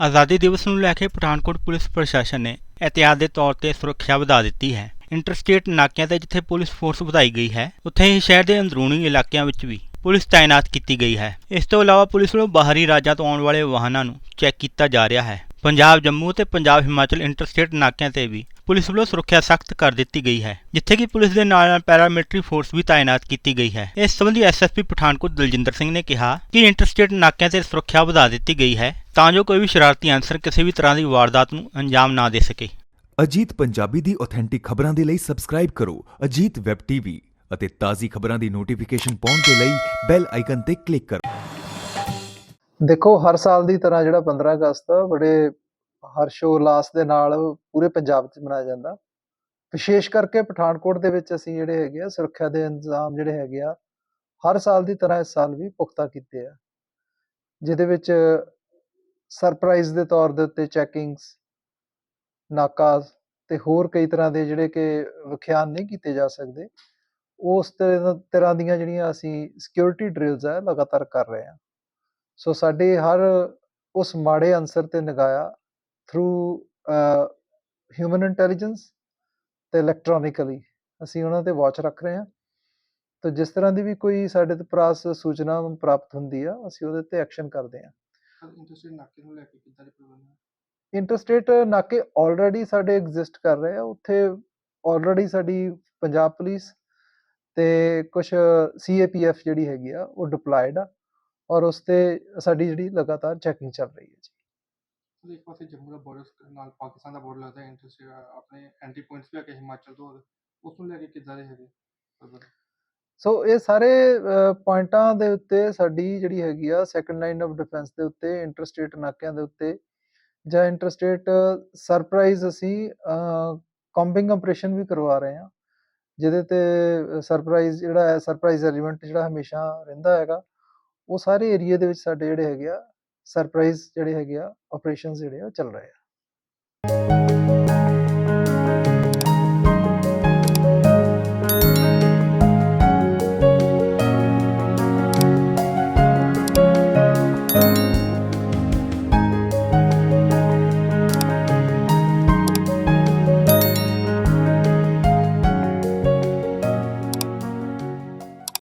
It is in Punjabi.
ਆਜ਼ਾਦੀ ਦਿਵਸ ਨੂੰ ਲੈ ਕੇ ਪਠਾਨਕੋਟ ਪੁਲਿਸ ਪ੍ਰਸ਼ਾਸਨ ਨੇ ਇhtiyat ਦੇ ਤੌਰ ਤੇ ਸੁਰੱਖਿਆ ਵਧਾ ਦਿੱਤੀ ਹੈ। ਇੰਟਰਸਟੇਟ ਨਾਕਿਆਂ ਤੇ ਜਿੱਥੇ ਪੁਲਿਸ ਫੋਰਸ ਵਧਾਈ ਗਈ ਹੈ, ਉੱਥੇ ਹੀ ਸ਼ਹਿਰ ਦੇ ਅੰਦਰੂਨੀ ਇਲਾਕਿਆਂ ਵਿੱਚ ਵੀ ਪੁਲਿਸ ਤਾਇਨਾਤ ਕੀਤੀ ਗਈ ਹੈ। ਇਸ ਤੋਂ ਇਲਾਵਾ ਪੁਲਿਸ ਵੱਲੋਂ ਬਾਹਰੀ ਰਾਜਾਂ ਤੋਂ ਆਉਣ ਵਾਲੇ ਵਾਹਨਾਂ ਨੂੰ ਚੈੱਕ ਕੀਤਾ ਜਾ ਰਿਹਾ ਹੈ। ਪੰਜਾਬ, ਜੰਮੂ ਤੇ ਪੰਜਾਬ ਹਿਮਾਚਲ ਇੰਟਰਸਟੇਟ ਨਾਕਿਆਂ ਤੇ ਵੀ ਪੁਲਿਸ ਵੱਲੋਂ ਸੁਰੱਖਿਆ ਸਖਤ ਕਰ ਦਿੱਤੀ ਗਈ ਹੈ, ਜਿੱਥੇ ਕਿ ਪੁਲਿਸ ਦੇ ਨਾਲ ਨਾਲ ਪੈਰਾਮਿਲਟਰੀ ਫੋਰਸ ਵੀ ਤਾਇਨਾਤ ਕੀਤੀ ਗਈ ਹੈ। ਇਸ ਸੰਬੰਧੀ ਐਸਐਸਪੀ ਪਠਾਨਕੋਟ ਦਲਜਿੰਦਰ ਸਿੰਘ ਨੇ ਕਿਹਾ ਕਿ ਇੰਟਰਸਟੇਟ ਨਾਕਿਆਂ ਤੇ ਸੁਰੱਖਿਆ ਵਧਾ ਦਿੱਤੀ ਗਈ ਹੈ। ਤਾਂ ਜੋ ਕੋਈ ਵੀ ਸ਼ਰਾਰਤੀ ਅਨਸਰ ਕਿਸੇ ਵੀ ਤਰ੍ਹਾਂ ਦੀ ਵਾਰਦਾਤ ਨੂੰ ਅੰਜਾਮ ਨਾ ਦੇ ਸਕੇ। ਅਜੀਤ ਪੰਜਾਬੀ ਦੀ ਆਥੈਂਟਿਕ ਖਬਰਾਂ ਦੇ ਲਈ ਸਬਸਕ੍ਰਾਈਬ ਕਰੋ ਅਜੀਤ ਵੈਬ ਟੀਵੀ ਅਤੇ ਤਾਜ਼ੀ ਖਬਰਾਂ ਦੀ ਨੋਟੀਫਿਕੇਸ਼ਨ ਪਾਉਣ ਦੇ ਲਈ ਬੈਲ ਆਈਕਨ ਤੇ ਕਲਿੱਕ ਕਰੋ। ਦੇਖੋ ਹਰ ਸਾਲ ਦੀ ਤਰ੍ਹਾਂ ਜਿਹੜਾ 15 ਅਗਸਤ ਆ, ਬੜੇ ਹਰਸ਼ੋ ਉਲਾਸ ਦੇ ਨਾਲ ਪੂਰੇ ਪੰਜਾਬ 'ਚ ਮਨਾਇਆ ਜਾਂਦਾ। ਵਿਸ਼ੇਸ਼ ਕਰਕੇ ਪਠਾਨਕੋਟ ਦੇ ਵਿੱਚ ਅਸੀਂ ਜਿਹੜੇ ਹੈਗੇ ਆ ਸੁਰੱਖਿਆ ਦੇ ਇੰਤਜ਼ਾਮ ਜਿਹੜੇ ਹੈਗੇ ਆ ਹਰ ਸਾਲ ਦੀ ਤਰ੍ਹਾਂ ਇਸ ਸਾਲ ਵੀ ਪੁਖਤਾ ਕੀਤੇ ਆ। ਜਿਹਦੇ ਵਿੱਚ ਸਰਪ੍ਰਾਈਜ਼ ਦੇ ਤੌਰ ਦੇ ਉੱਤੇ ਚੈਕਿੰਗਸ ਨਾਕਾਸ ਤੇ ਹੋਰ ਕਈ ਤਰ੍ਹਾਂ ਦੇ ਜਿਹੜੇ ਕਿ ਵਿਖਿਆਨ ਨਹੀਂ ਕੀਤੇ ਜਾ ਸਕਦੇ, ਉਸ ਤਰ੍ਹਾਂ ਤਰ੍ਹਾਂ ਦੀਆਂ ਜਿਹੜੀਆਂ ਅਸੀਂ ਸਿਕਿਉਰਿਟੀ ਡਰਿਲਸ ਆ, ਲਗਾਤਾਰ ਕਰ ਰਹੇ ਹਾਂ। ਸੋ ਸਾਡੇ ਹਰ ਉਸ ਮਾੜੇ ਅਨਸਰ ਤੇ ਨਗਾਇਆ ਥਰੂ ਹਿਊਮਨ ਇੰਟੈਲੀਜੈਂਸ ਤੇ ਇਲੈਕਟ੍ਰੋਨਿਕਲੀ ਅਸੀਂ ਉਹਨਾਂ ਤੇ ਵਾਚ ਰੱਖ ਰਹੇ ਹਾਂ। ਤਾਂ ਜਿਸ ਤਰ੍ਹਾਂ ਦੀ ਵੀ ਕੋਈ ਸਾਡੇ ਤੋਂ ਪ੍ਰਾਸ ਸੂਚਨਾ ਪ੍ਰਾਪਤ ਹੁੰਦੀ ਆ, ਅਸੀਂ ਉਹਦੇ ਤੇ ਐਕਸ਼ਨ ਕਰਦੇ ਹਾਂ। ਇੰਟਰਸਟਿਡ ਨਾਕੇ ਨੂੰ ਲੈ ਕੇ ਕਿੱਦਾਂ ਦੇ ਪ੍ਰਬੰਧ ਹੈ ਇੰਟਰਸਟੇਟ ਨਾਕੇ ਆਲਰੇਡੀ ਸਾਡੇ ਐਗਜ਼ਿਸਟ ਕਰ ਰਹੇ ਆ ਉੱਥੇ ਆਲਰੇਡੀ ਸਾਡੀ ਪੰਜਾਬ ਪੁਲਿਸ ਤੇ ਕੁਝ ਸੀਏਪੀਐਫ ਜਿਹੜੀ ਹੈਗੀ ਆ ਉਹ ਡਿਪਲਾਈਡ ਆ ਔਰ ਉਸ ਤੇ ਸਾਡੀ ਜਿਹੜੀ ਲਗਾਤਾਰ ਚੈਕਿੰਗ ਚੱਲ ਰਹੀ ਹੈ ਜੀ। ਤੇ ਇੱਕ ਪਾਸੇ ਜੰਮੂ ਦਾ ਬਾਰਡਰ ਨਾਲ ਪਾਕਿਸਤਾਨ ਦਾ ਬਾਰਡਰ ਲੱਗਦਾ ਹੈ ਇੰਟਰਸਟਿਡ ਆਪਣੇ ਐਂਟਰੀ ਪੁਆਇੰਟਸ ਵੀ ਆ ਕੇ ਹਿਮਾਚਲ ਤੋਂ ਉਸ ਨੂੰ ਲੈ ਕੇ ਕਿੱਦਾਂ ਦੇ ਹੈਗੇ ਪ੍ਰਬੰਧ? ਸੋ ਇਹ ਸਾਰੇ ਪੁਆਇੰਟਾਂ ਦੇ ਉੱਤੇ ਸਾਡੀ ਜਿਹੜੀ ਹੈਗੀ ਆ ਸੈਕੰਡ ਲਾਈਨ ਆਫ ਡਿਫੈਂਸ ਦੇ ਉੱਤੇ ਇੰਟਰਸਟੇਟ ਨਾਕਿਆਂ ਦੇ ਉੱਤੇ ਜਾਂ ਇੰਟਰਸਟੇਟ ਸਰਪ੍ਰਾਈਜ਼ ਅਸੀਂ ਕੰਬਿੰਗ ਆਪਰੇਸ਼ਨ ਵੀ ਕਰਵਾ ਰਹੇ ਹਾਂ। ਜਿਹਦੇ ਤੇ ਸਰਪ੍ਰਾਈਜ਼ ਜਿਹੜਾ ਹੈ ਸਰਪ੍ਰਾਈਜ਼ ਐਲੀਮੈਂਟ ਜਿਹੜਾ ਹਮੇਸ਼ਾ ਰਹਿੰਦਾ ਹੈਗਾ, ਉਹ ਸਾਰੇ ਏਰੀਆ ਦੇ ਵਿੱਚ ਸਾਡੇ ਜਿਹੜੇ ਹੈਗੇ ਆ ਸਰਪ੍ਰਾਈਜ਼ ਜਿਹੜੇ ਹੈਗੇ ਆ ਆਪਰੇਸ਼ਨਸ ਜਿਹੜੇ ਆ ਚੱਲ ਰਹੇ ਆ।